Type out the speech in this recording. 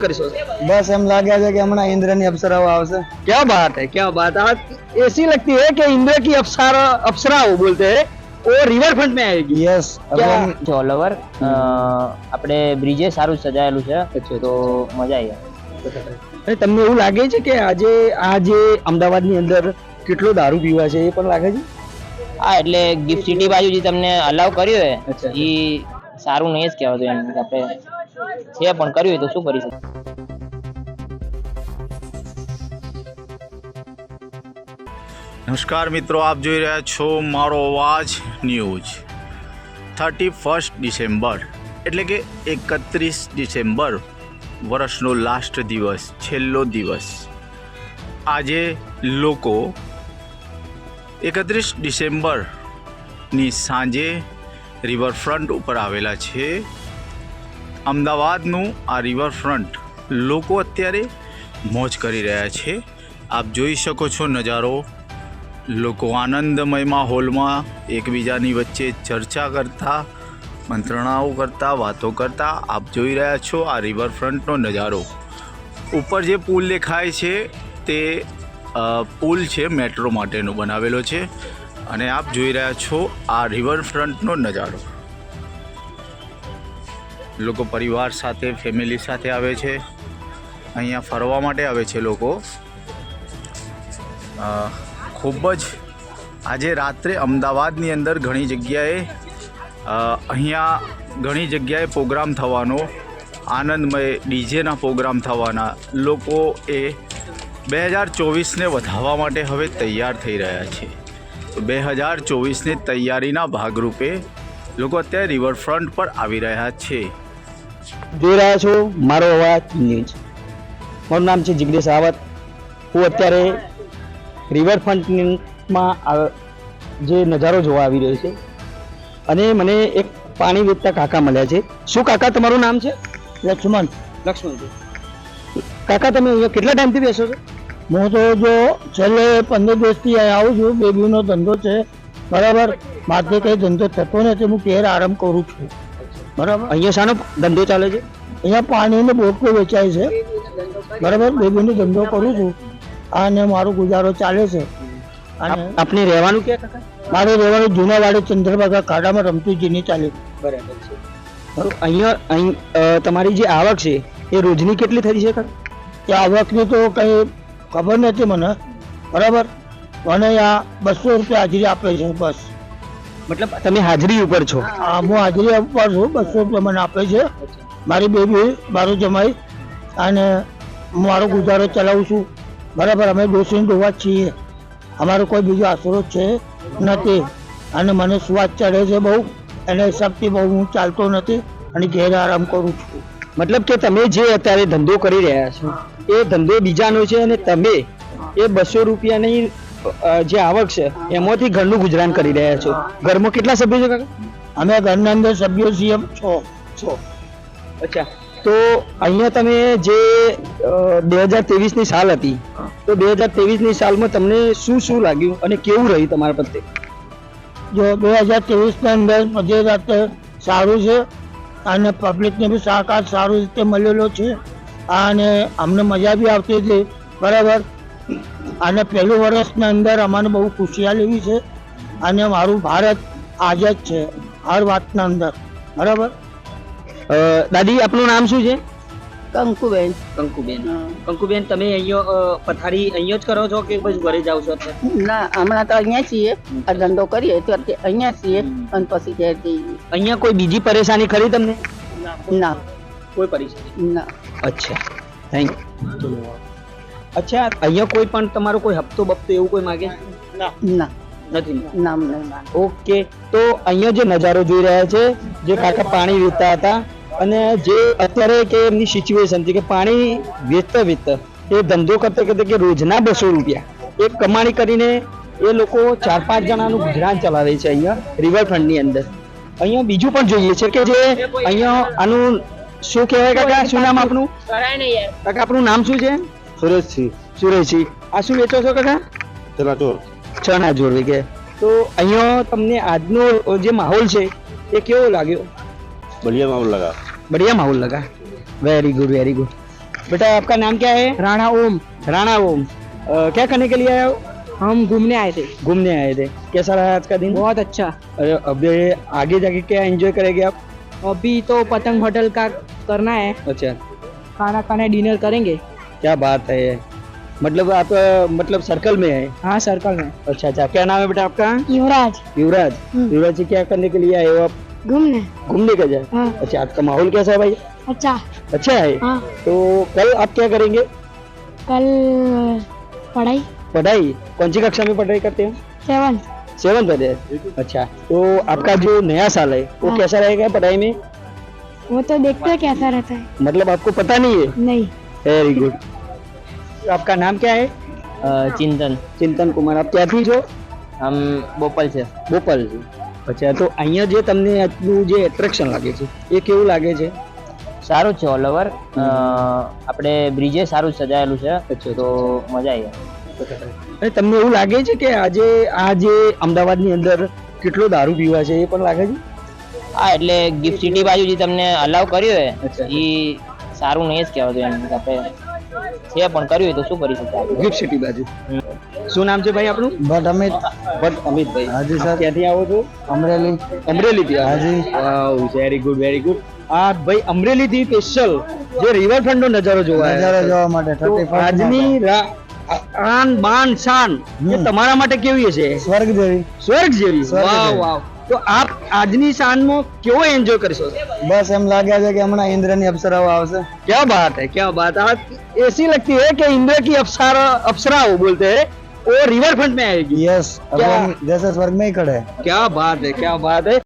કરીશો બસ એમ લાગે છે કે હમણાં ઇન્દ્રની અપ્સરાઓ આવશે क्या बात है क्या बात है आज ऐसी लगती है कि इंद्र की अप्सरा अप्सरा वो बोलते हैं वो रिवर फ्रंट में आएगी યસ ક્યાં? છે ઓલ ઓવર આપણે બ્રિજે સારું સજાયેલું છે તો મજા આવી જાય અને તમને એવું લાગે છે કે આજે આ જે અમદાવાદની અંદર કેટલો દારૂ પીવા છે એ પણ લાગે છે હા એટલે ગિફ્ટ સિટી બાજુ જે તમને અલાવ કર્યું અચ્છા. હોય એ સારું નહીં જ કહેવાતું એમ કે આપણે છે પણ કર્યું હોય તો શું કરી શકીએ નમસ્કાર મિત્રો, આપ જોઈ રહ્યા છો મારો અવાજ ન્યૂઝ. થર્ટી ફર્સ્ટ ડિસેમ્બર, એટલે કે એકત્રીસ ડિસેમ્બર વર્ષનો લાસ્ટ દિવસ, છેલ્લો દિવસ. આજે લોકો એકત્રીસ ડિસેમ્બરની સાંજે રિવરફ્રન્ટ ઉપર આવેલા છે. અમદાવાદનું આ રિવરફ્રન્ટ લોકો અત્યારે મોજ કરી રહ્યા છે. આપ જોઈ શકો છો નજારો લોકો આનંદમય માહોલમાં એકબીજાની વચ્ચે ચર્ચા કરતા, મંત્રણાઓ કરતા, વાતો કરતા આપ જોઈ રહ્યા છો આ રિવરફ્રન્ટનો નજારો. ઉપર જે પુલ દેખાય છે તે પુલ છે મેટ્રો માટેનો બનાવેલો છે અને આપ જોઈ રહ્યા છો આ રિવરફ્રન્ટનો નજારો. લોકો પરિવાર સાથે ફેમિલી સાથે આવે છે. અહીંયા ફરવા માટે આવે છે લોકો. ખૂબ જ આજે રાત્રે અમદાવાદની અંદર ઘણી જગ્યાએ અહીંયા ઘણી જગ્યાએ પ્રોગ્રામ થવાનો, આનંદમય ડીજેના પ્રોગ્રામ થવાના લોકો એ બે હજાર ચોવીસને વધાવવા માટે હવે તૈયાર થઈ રહ્યા છે. બે હજાર ચોવીસની તૈયારીના ભાગરૂપે લોકો અત્યારે રિવરફ્રન્ટ પર આવી રહ્યા છે. જોઈ રહ્યા છો, મારો અવાજ ન્યૂઝ મારું નામ છે જિગ્નેશ રાવત. હું અત્યારે રિવરફ્રન્ટમાં જે નજારો જોવા આવી રહ્યો છે. અને મને એક પાણી વેચતા કાકા મળ્યા છે. શું કાકા તમારું નામ છે? લક્ષ્મણ. લક્ષ્મણજી કાકા તમે અહીંયા કેટલા ટાઈમથી બેસો છો? હું તો જો છેલ્લે પંદર દિવસથી અહીંયા આવું છું. બેબીનો ધંધો છે. બરાબર? માથે કંઈ ધંધો થતો નથી. હું કેર આરામ કરું છું. બરાબર? અહીંયા શાનો ધંધો ચાલે છે? અહીંયા પાણીનો બોટલો વેચાય છે. બરાબર? બેબીનો ધંધો કરું છું. અને મારો ગુજારો ચાલે છે. અને આપને રહેવાનું ક્યાં કાકા? મારે રહેવાનું જૂના વાડે ચંદ્રભાગા ખાડામાં રમતુજીની ચાલે બરાબર છે. અહીંયા અહીં તમારી જે આવક છે એ રોજની કેટલી થઈ છે કાકા? એ આવકની તો કંઈ ખબર નથી મને. બરાબર? મને આ બસો રૂપિયા હાજરી આપે છે બસ. મતલબ તમે હાજરી ઉપર છો? આ હું હાજરી ઉપર છું બસો રૂપિયા મને આપે છે. મારી બેબી મારું જમાઈ. અને હું મારો ગુજારો ચલાવું છું. બરાબર અમે ડોસીને ડોવા છીએ. અમારો કોઈ બીજો આશરો છે નથી. અને મને સ્વાદ ચડે છે બહુ એના હિસાબથી બહુ હું ચાલતો નથી અને ઘેર આરામ કરું છું. મતલબ કે તમે જે અત્યારે ધંધો કરી રહ્યા છો એ ધંધો બીજાનો છે અને તમે એ બસો રૂપિયાની જે આવક છે એમાંથી ઘરનું ગુજરાન કરી રહ્યા છો. ઘરમાં કેટલા સભ્યો છે કાકા? અમે ઘરના અંદર સભ્યો છીએ છ છ. અચ્છા. તો અહીંયા તમે જે બે હજાર ત્રેવીસની સાલ હતી તો બે હજાર ત્રેવીસની સાલમાં તમને શું શું લાગ્યું અને કેવું રહ્યું તમારા પ્રત્યે? જો બે હજાર ત્રેવીસની અંદર મધ્ય રાતે સારું છે અને પબ્લિકને બી સહકાર સારું રીતે મળેલો છે અને અમને મજા બી આવતી હતી બરાબર? અને પહેલું વર્ષની અંદર અમને બહુ ખુશિયાલ એવી છે અને મારું ભારત આઝાદ છે હર વાતના અંદર બરાબર? દાદી આપનું નામ શું છે? કંકુબેન. કંકુબેન. કંકુબેન તમે અહીંયા પથારી અહીંયા જ કરો છો કે પછી ઘરે જાઓ છો ના હમણાં તો અહીંયા છીએ. આ ધંધો કરીએ તો અહીંયા છીએ અને પછી ઘેર જઈએ. અહીંયા કોઈ બીજી પરેશાની ખરી તમને? ના કોઈ પરેશાની. ના. અચ્છા. થેન્ક યુ અચ્છા અહીંયા કોઈ પણ તમારો કોઈ હપ્તો બપ્તો એવું કોઈ માગે? ના. નથી નામ નહીં ના. ઓકે. તો અહીંયા જે નજારો જોઈ રહ્યા છે જે કાકા પાણી વેચતા હતા અને જે અત્યારે કે એમની સિચ્યુએશન છે કે પાણી વેચતા વેચતા એ ધંધો કરતા કરતા કે રોજના બસો રૂપિયા એ કમાણી કરીને એ લોકો ચાર પાંચ જણાનું ગુજરાન ચલાવે છે અહીંયા રિવરફ્રન્ટની અંદર. અહીંયા બીજું પણ જોઈએ છે કે જે અહીંયા આનું શું કહેવાય કાકા? શું નામ આપનું? કાકા આપનું નામ શું છે? સુરેશસિંહ સુરેશસિંહ આ શું વેચો છો કાકા? ચણાચોર ચણાચોર કે તો અહીંયા તમને આજનો જે માહોલ છે એ કેવો લાગ્યો? બળિયા માહોલ લગાવ્યો बढ़िया माहौल लगा वेरी गुड वेरी गुड बेटा आपका नाम क्या है राणा ओम राणा ओम अ, क्या करने के लिए आए हो हम घूमने आए थे घूमने आए थे कैसा रहा आज का दिन बहुत अच्छा अरे अब ये आगे जाके क्या एंजॉय करेंगे आप अभी तो पतंग होटल का करना है अच्छा खाना खाने डिनर करेंगे क्या बात है मतलब आप अ, मतलब सर्कल में है हाँ सर्कल में अच्छा अच्छा क्या नाम है बेटा आपका युवराज युवराज हम्म। युवराज जी क्या करने के लिए आए हो आप घूमने घूमने का जाए हाँ अच्छा आपका माहौल कैसा है भाई अच्छा अच्छा है हाँ तो कल आप क्या करेंगे कल पढ़ाई पढ़ाई कौन सी कक्षा में पढ़ाई करते हैं सेवन सेवन पढ़े अच्छा तो आपका जो नया साल है वो हाँ। कैसा रहेगा पढ़ाई में वो तो देखते हैं कैसा रहता है मतलब आपको पता नहीं है नहीं वेरी गुड तो आपका नाम क्या है અ, ચિંતન ચિંતન કુમાર આપ ક્યાંથી છો આમ બોપલ છે બોપલ અચ્છા તો અહીંયા જે તમને આટલું જે એટ્રેક્શન લાગે છે એ કેવું લાગે છે? સારું છે ઓલ ઓવર આપણે બ્રિજે સારું સજાયેલું છે. તો મજા આવી અને તમને એવું લાગે છે કે આજે આ જે અમદાવાદની અંદર કેટલો દારૂ પીવા છે એ પણ લાગે છે? હા એટલે ગિફ્ટ સિટી બાજુ જે તમને અલાવ કર્યું એ સારું નહીં જ કહેવાતું એમ આપણે છે પણ કર્યું તો શું કરી શકાય ગિફ્ટ સિટી બાજુ. શું નામ છે ભાઈ આપણું ભટ્ટ અમિત. ભટ્ટ અમિતભાઈ. હાજી સર. ક્યાંથી આવો છો? અમરેલી. અમરેલીથી હાજી. Wow very good very good આ ભાઈ અમરેલીથી સ્પેશિયલ જે રિવરફ્રન્ટ નો નજારો જોવા નજારો જોવા માટે આજની આન બાન શાન એ તમારા માટે કેવી છે સ્વર્ગ જેવી. સ્વર્ગ જેવી. વાવ વાવ. તો આપ આજની શાનમાં કેવો એન્જોય કરશો બસ એમ લાગ્યા છે કે હમણાં ઇન્દ્રની અપ્સરાઓ આવશે क्या बात है क्या बात है आज ऐसी लगती है कि इंद्र की अप्सरा अप्सरा वो बोलते हैं वो रिवर फ्रंट में आएगी યસ क्या? जैसे स्वर्ग में ही खड़े हैं क्या बात है क्या बात है